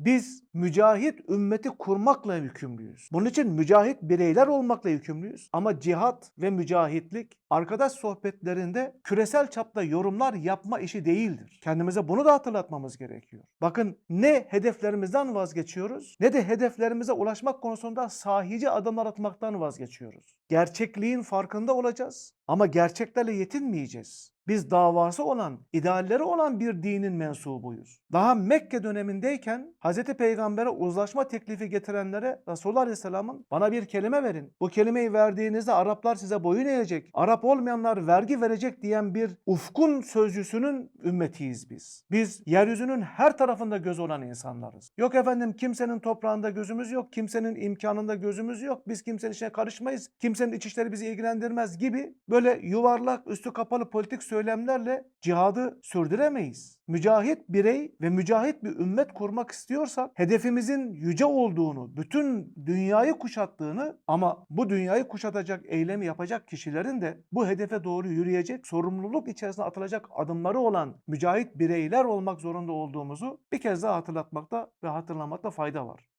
Biz mücahit ümmeti kurmakla yükümlüyüz. Bunun için mücahit bireyler olmakla yükümlüyüz. Ama cihat ve mücahitlik arkadaş sohbetlerinde küresel çapta yorumlar yapma işi değildir. Kendimize bunu da hatırlatmamız gerekiyor. Bakın ne hedeflerimizden vazgeçiyoruz ne de hedeflerimize ulaşmak konusunda sahici adımlar atmaktan vazgeçiyoruz. Gerçekliğin farkında olacağız ama gerçeklerle yetinmeyeceğiz. Biz davası olan, idealleri olan bir dinin mensubuyuz. Daha Mekke dönemindeyken Hz. Peygamber'e uzlaşma teklifi getirenlere Resulullah Aleyhisselam'ın bana bir kelime verin. Bu kelimeyi verdiğinizde Araplar size boyun eğecek. Arap olmayanlar vergi verecek diyen bir ufkun sözcüsünün ümmetiyiz biz. Biz yeryüzünün her tarafında göz olan insanlarız. Yok efendim kimsenin toprağında gözümüz yok, kimsenin imkanında gözümüz yok. Biz kimsenin işine karışmayız. Kimsenin iç işleri bizi ilgilendirmez gibi böyle yuvarlak, üstü kapalı politik söylemlerle cihadı sürdüremeyiz. Mücahit birey ve mücahit bir ümmet kurmak istiyorsak hedefimizin yüce olduğunu, bütün dünyayı kuşattığını ama bu dünyayı kuşatacak eylemi yapacak kişilerin de bu hedefe doğru yürüyecek, sorumluluk içerisine atılacak adımları olan mücahit bireyler olmak zorunda olduğumuzu bir kez daha hatırlatmakta ve hatırlamakta fayda var.